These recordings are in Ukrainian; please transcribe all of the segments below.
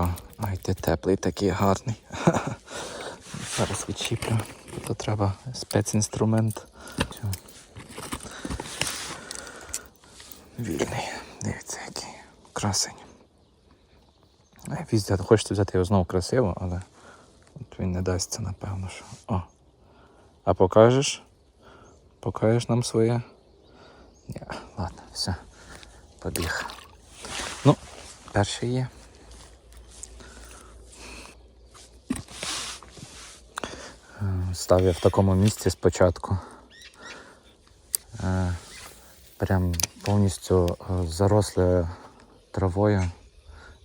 Ка- Ай, ти теплий такий гарний. Зараз відчіплю. Тут треба спецінструмент. Вільний. Дивіться, який красень. Ай, Віздя, хочете взяти його знову красиво, але от він не дасться, напевно, що. О. А покажеш? Покажеш нам своє? Ні, ладно, все. Побіг. Ну, перший є. Став я в такому місці спочатку. Е, Прям повністю е, заросле травою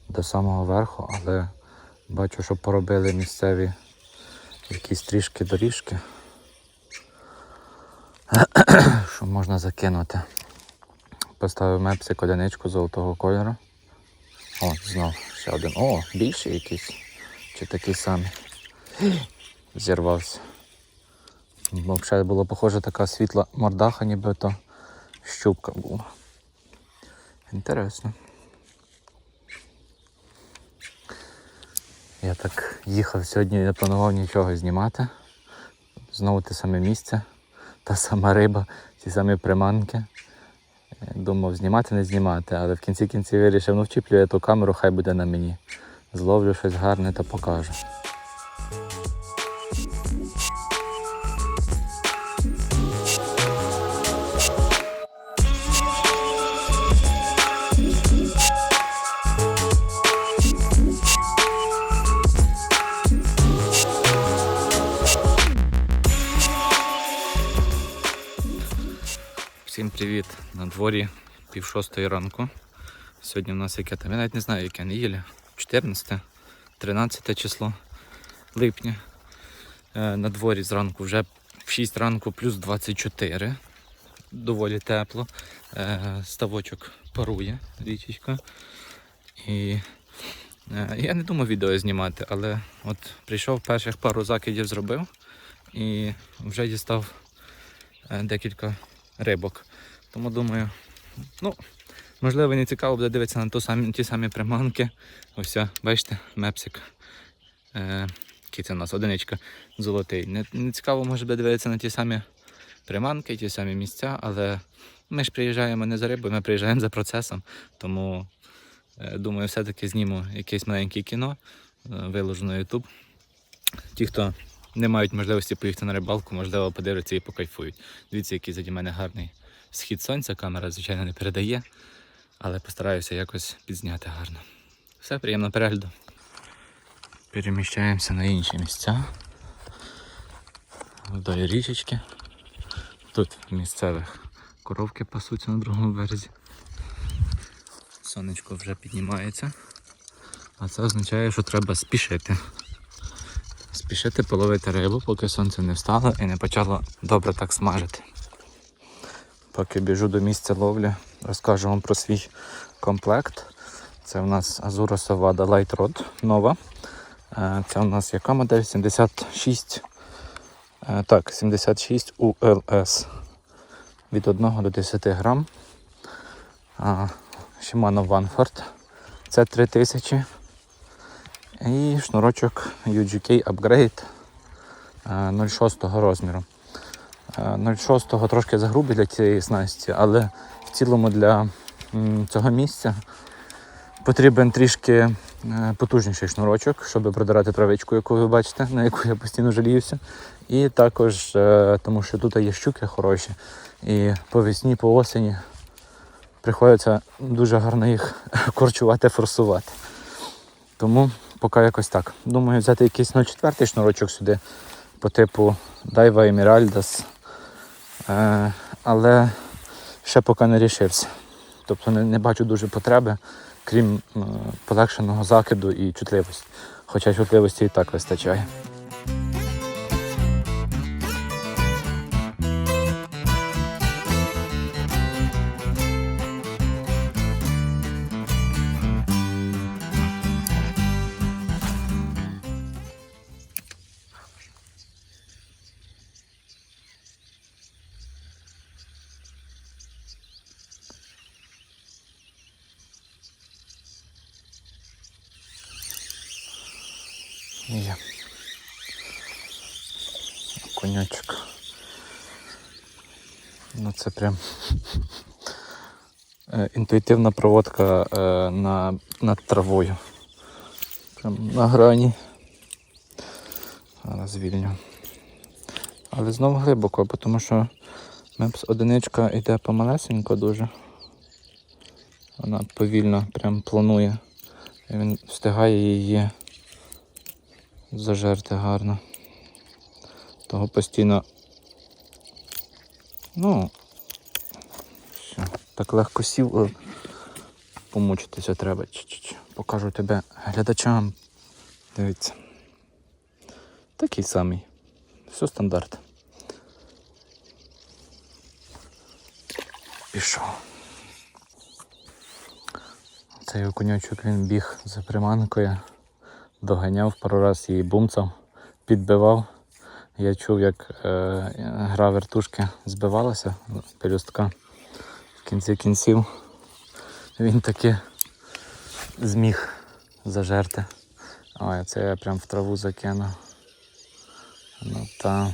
до самого верху, але бачу, що поробили місцеві якісь трішки доріжки, що можна закинути. Поставив мепсик одиничку золотого кольору. О, знов ще один. О, більший якийсь. Чи такий самий. Зірвався. Взагалі було похоже така світла мордаха, ніби то щупка була. Інтересно. Я так їхав сьогодні, не планував нічого знімати. Знову те саме місце, та сама риба, ті самі приманки. Думав знімати, не знімати, але в кінці кінці вирішив, ну вчіплю я ту камеру, хай буде на мені. Зловлю щось гарне та покажу. Привіт! На дворі пів шостої ранку. Сьогодні у нас яке там, я навіть не знаю, яке неділя. 14, 13 число липня. Е, На дворі зранку вже в 6 ранку плюс 24. Доволі тепло. Е, Ставочок парує, річечка. І е, я не думав відео знімати, але от прийшов перших пару закидів зробив і вже дістав декілька рибок. Тому думаю, ну, можливо, не цікаво буде дивитися на ту самі, ті самі приманки. Ось, бачите, мепсик. Е, який це у нас одиничка золотий. Не, не цікаво може буде дивитися на ті самі приманки, ті самі місця, але ми ж приїжджаємо не за рибою, ми приїжджаємо за процесом. Тому е, думаю, все-таки зніму якесь маленьке кіно, е, виложу на YouTube. Ті, хто не мають можливості поїхати на рибалку, можливо, подивляться і покайфують. Дивіться, який заді мене гарний схід сонця. Камера, звичайно, не передає, але постараюся якось підзняти гарно. Все, приємного перегляду. Переміщаємося на інші місця. Вдоль річечки. Тут місцевих коровки пасуться на другому березі. Сонечко вже піднімається. А це означає, що треба спішити спішити половити рибу, поки сонце не встало і не почало добре так смажити. Поки біжу до місця ловлі, розкажу вам про свій комплект. Це у нас Azura Savada Light Rod нова. Е, Це у нас яка модель? 76. е, Так, 76 ULS. Від 1 до 10 грам. Shimano Vanford. Це 3000. І шнурочок UGK Upgrade е, 0,6 розміру. Е, 0,6 трошки загрубий для цієї снасті, але в цілому для цього місця потрібен трішки е, потужніший шнурочок, щоб продирати травичку, яку ви бачите, на яку я постійно жаліюся. І також е, тому, що тут є щуки хороші. І по весні, по осені приходиться дуже гарно їх корчувати, форсувати. Тому поки якось так. Думаю, взяти якийсь 0,4 шнурочок сюди по типу Daiwa Emeraldas. Е, але ще поки не рішився. Тобто не, не бачу дуже потреби, крім е, полегшеного закиду і чутливості. Хоча чутливості і так вистачає. Є. Конячок. Ну це прям е, інтуїтивна проводка е, на, над травою. Прям на грані. Зараз звільню. Але знову глибоко, тому що мепс одиничка йде помалесенько дуже. Вона повільно прям планує. І він встигає її зажерти гарно. Того постійно. Ну, все, так легко сів, помучитися треба. Ч-ч-ч. Покажу тебе глядачам. Дивіться. Такий самий. Все стандарт. Пішов. Цей окуньочок він біг за приманкою, доганяв, пару раз її бумцав, підбивав. Я чув, як е, гра вертушки збивалася, пелюстка. В кінці кінців він таки зміг зажерти. Ой, це я прям в траву закинув. Ну та.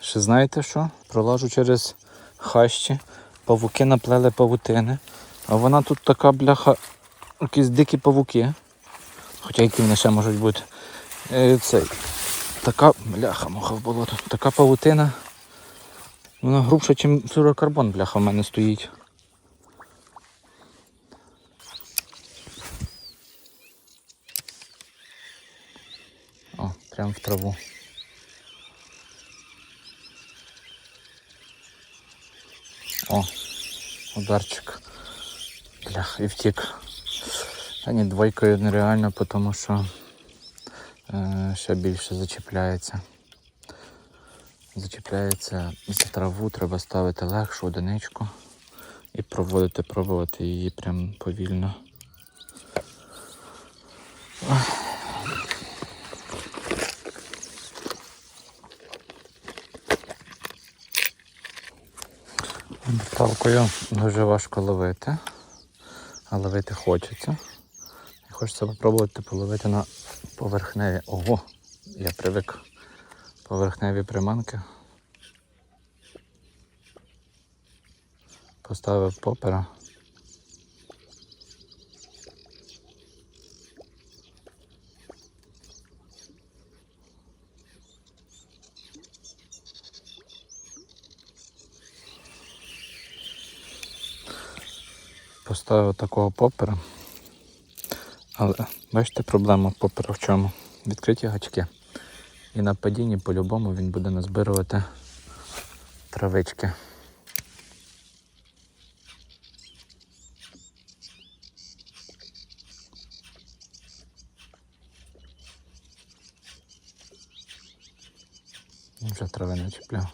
Ще знаєте що? Пролажу через хащі, павуки наплели павутини, а вона тут така бляха, якісь дикі павуки. Хоча які вони ще можуть бути. Е, Цей, така бляха муха в болото. Така павутина. Вона грубша, ніж флюрокарбон, бляха в мене стоїть. О, прям в траву. О, ударчик. Блях, і втік. Та ні, двойкою нереально, тому що е, ще більше зачіпляється. Зачіпляється за траву, треба ставити легшу одиничку і проводити, пробувати її прям повільно. Палкою дуже важко ловити, а ловити хочеться. І хочеться спробувати половити на поверхневі. Ого, я привик поверхневі приманки. Поставив попера. Поставив такого попера. Але бачите проблема попера в чому? Відкриті гачки. І на падінні по-любому він буде назбирувати травички. Вже трави не чіпляв.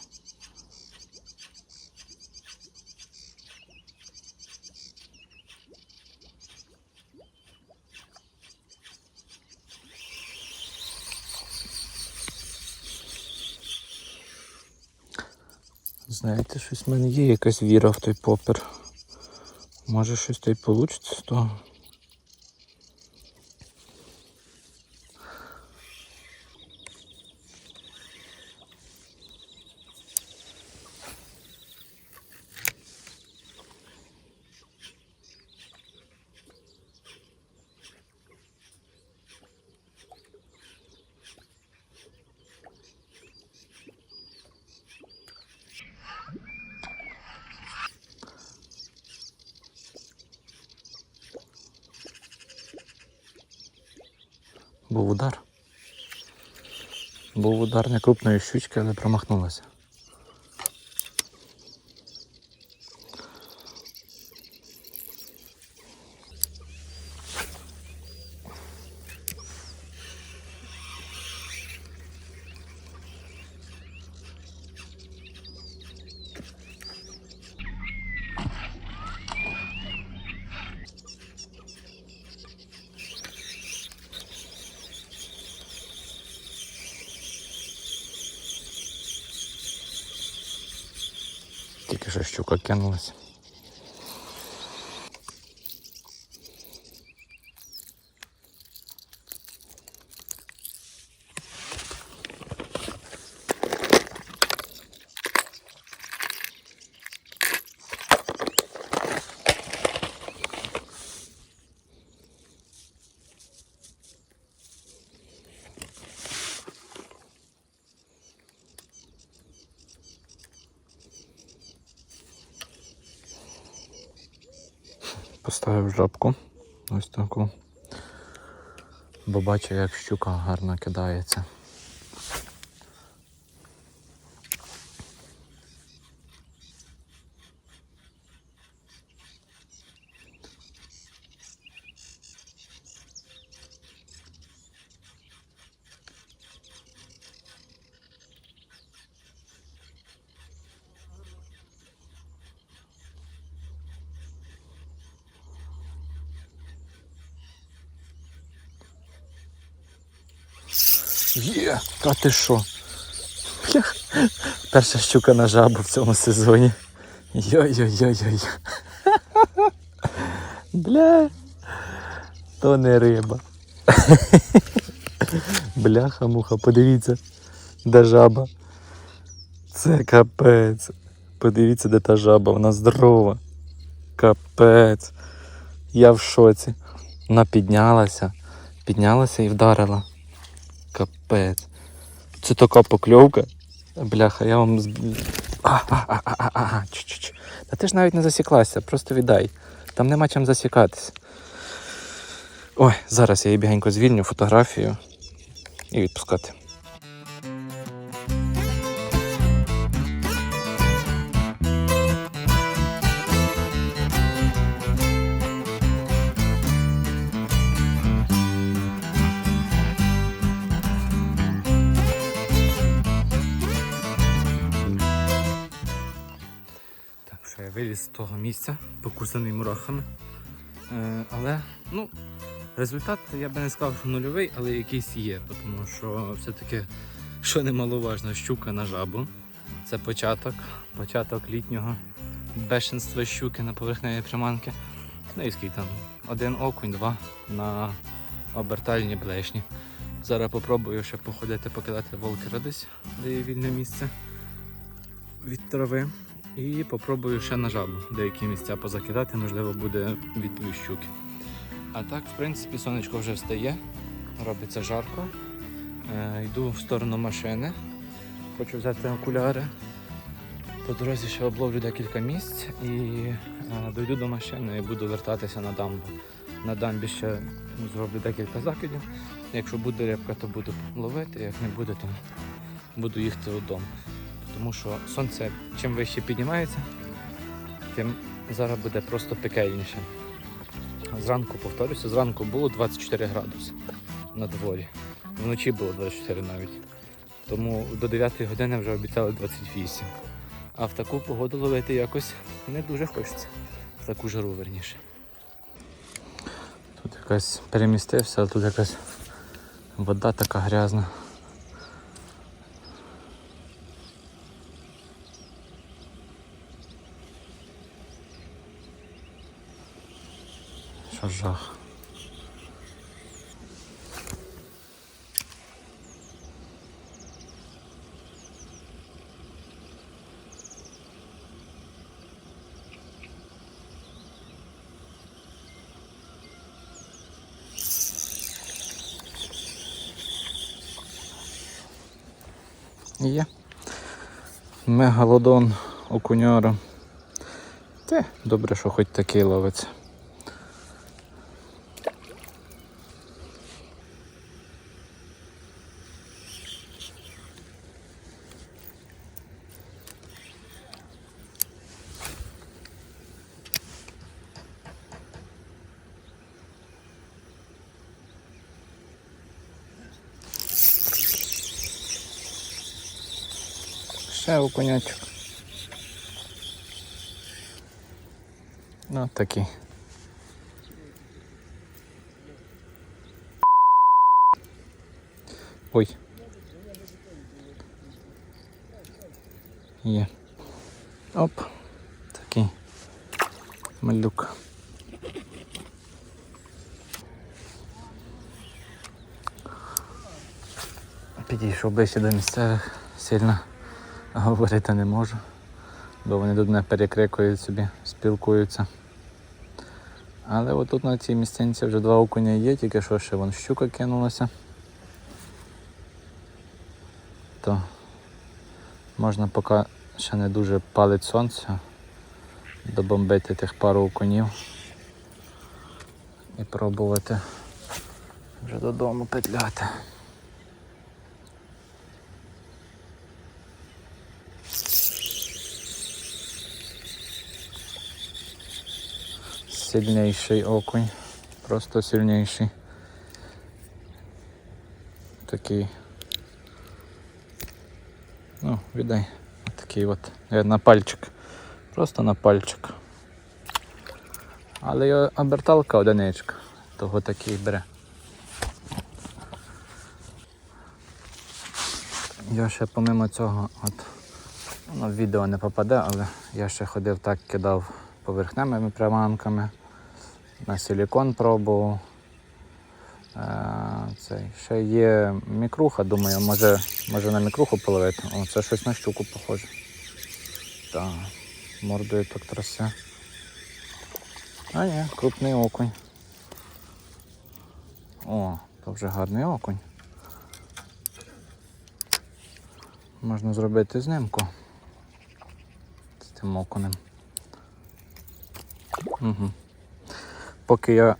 Знаєте, щось в мене є якась віра в той попер. Може щось то й вийде з того. Був удар. Був удар не крупної щучки, але промахнулася. Тільки що щука кинулась. Поставив жабку. Ось таку. Бо бачу, як щука гарно кидається. Є, а ти що? Перша щука на жабу в цьому сезоні. Йой-йой-йой-йой. Бля. То не риба. Бляха-муха, подивіться, де жаба. Це капець. Подивіться, де та жаба, вона здорова. Капець. Я в шоці. Вона піднялася, піднялася і вдарила. Капець. Це така покльовка. Бляха, я вам. з- А, а, а, а, а, а. Та ти ж навіть не засіклася, просто віддай. Там нема чим засікатись. Ой, зараз я її бігенько звільню фотографію і відпускати. Виліз з того місця, покусаний мурахами. Е, але, ну, результат я би не сказав, що нульовий, але якийсь є, тому що все-таки, що немаловажно, щука на жабу. Це початок, початок літнього бешенства щуки на поверхневій приманки. Ну і скільки там, один окунь, два на обертальні блешні. Зараз попробую ще походити, покидати волкера десь, де є вільне місце від трави. І попробую ще на жабу деякі місця позакидати, можливо, буде відповідь щуки. А так, в принципі, сонечко вже встає, робиться жарко. Е, йду в сторону машини. Хочу взяти окуляри. По дорозі ще обловлю декілька місць і е, дойду до машини і буду вертатися на дамбу. На дамбі ще зроблю декілька закидів. Якщо буде рибка, то буду ловити, як не буде, то буду їхати додому. Тому що сонце чим вище піднімається, тим зараз буде просто пекельніше. Зранку, повторюся, зранку було 24 градуси на дворі. Вночі було 24 навіть. Тому до 9 години вже обіцяли 28. А в таку погоду ловити якось не дуже хочеться. В таку жару верніше. Тут якась перемістився, але тут якась вода така грязна. Що жах. Є. Мегалодон окуняра. Те, добре, що хоч такий ловиться. Ще окунячок. Ну, такий. Ой. Є. Оп. Такий малюк. Підійшов ближче до місцевих, сильно говорити не можу, бо вони тут мене перекрикують собі, спілкуються. Але отут на цій місцинці вже два окуня є, тільки що ще вон щука кинулася. То можна поки ще не дуже палить сонце, добомбити тих пару окунів. і пробувати вже додому петляти. Сильніший окунь, просто сильніший. Такий. Ну, віддай. Такий от. е, На пальчик. Просто на пальчик. Але й оберталка одиничка. Того такий бере. Я ще помимо цього, от, ну, в відео не попаде, але я ще ходив так, кидав поверхневими приманками, на силікон пробував. Е, цей. Ще є мікруха, думаю, може, може на мікруху половити. О, це щось на щуку похоже. Так, мордою так трасе. А ні, крупний окунь. О, то вже гарний окунь. Можна зробити знимку з тим окунем. Угу. Поки я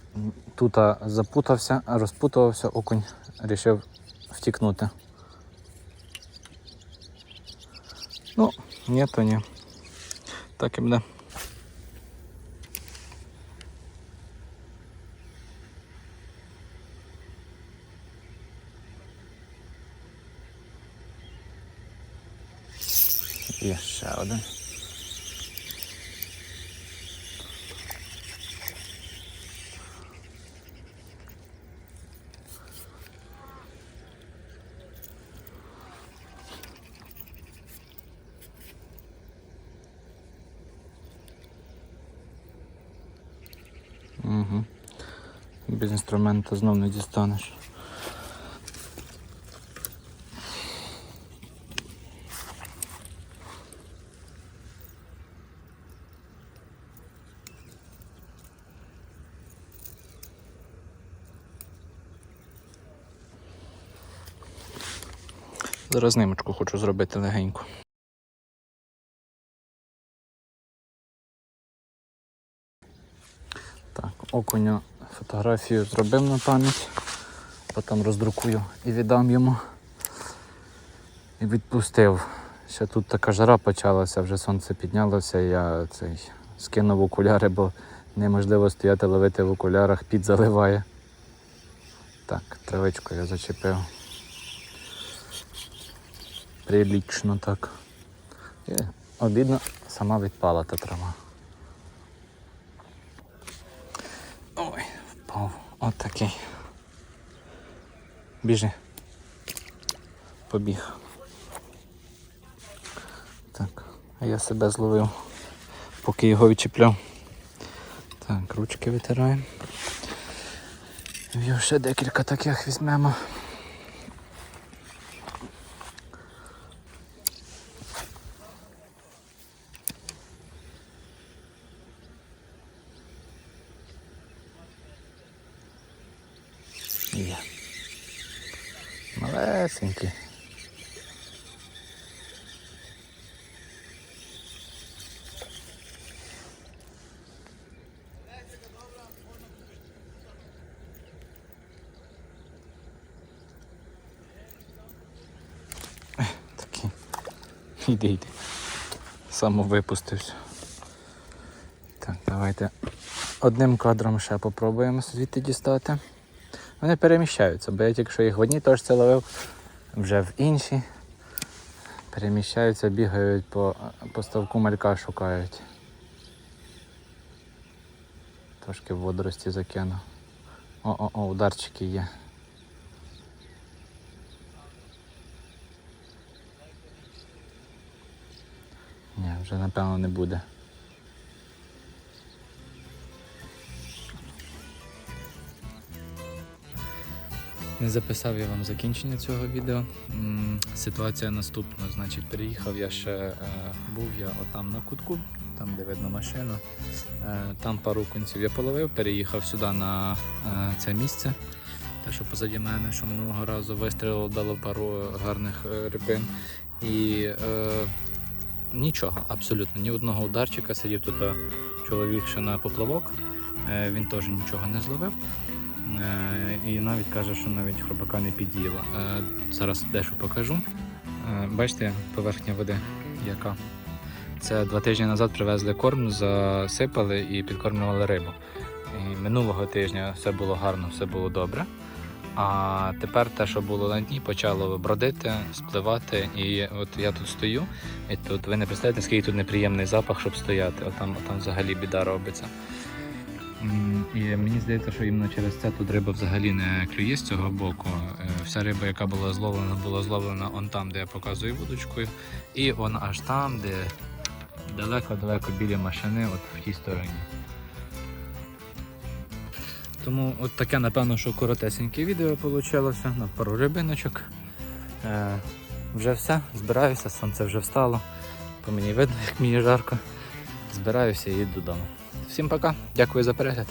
тут запутався, розпутувався, окунь вирішив втікнути. Ну, ні, то ні. Так і буде. Є ще один. Угу. Без інструмента знов не дістанеш. Зараз нимочку хочу зробити легенько. Так, окуню фотографію зробив на пам'ять, потім роздрукую і віддам йому. І відпустив. Ще тут така жара почалася, вже сонце піднялося, я цей скинув окуляри, бо неможливо стояти ловити в окулярах, під заливає. Так, травичку я зачепив. Прилічно так. І обідно сама відпала та трава. Впав. От такий. Біжи. Побіг. Так, а я себе зловив, поки його відчіпляв. Так, ручки витираємо. Ще декілька таких візьмемо. Є. Малесенький. Ех, Такий. Йди. Самовипустився. Так, давайте одним кадром ще попробуємо звідти дістати. Вони переміщаються, бо я тільки що їх в одній точці ловив, вже в іншій. Переміщаються, бігають по, по ставку малька шукають. Трошки в водорості закину. О-о-о, ударчики є. Ні, вже напевно не буде. Не записав я вам закінчення цього відео. Ситуація наступна. Значить, переїхав я ще е, був я отам на кутку, там де видно машину. Е, там пару кінців я половив, переїхав сюди на е, це місце. Те, що позаді мене, що минулого разу вистрілило, дало пару гарних е, рибин. І нічого, абсолютно, ні одного ударчика. Сидів тут чоловік ще на поплавок. Е, Він теж нічого не зловив. Е, І навіть каже, що навіть хробака не під'їла. Е, Зараз дещо покажу. Бачите, поверхня води яка. Це два тижні назад привезли корм, засипали і підкормлювали рибу. І минулого тижня все було гарно, все було добре. А тепер те, що було на дні, почало бродити, спливати. І от я тут стою, і тут ви не представляєте, скільки тут неприємний запах, щоб стояти. Отам, отам взагалі біда робиться. І мені здається, що іменно через це тут риба взагалі не клює з цього боку. Е, Вся риба, яка була зловлена, була зловлена он там, де я показую вудочкою, і он аж там, де далеко-далеко біля машини, от в тій стороні. Тому от таке, напевно, що коротесеньке відео вийшло на пару рибиночок. Е, вже все, збираюся, сонце вже встало. По мені видно, як мені жарко. Збираюся і їду додому. Всім пока, дякую за перегляд.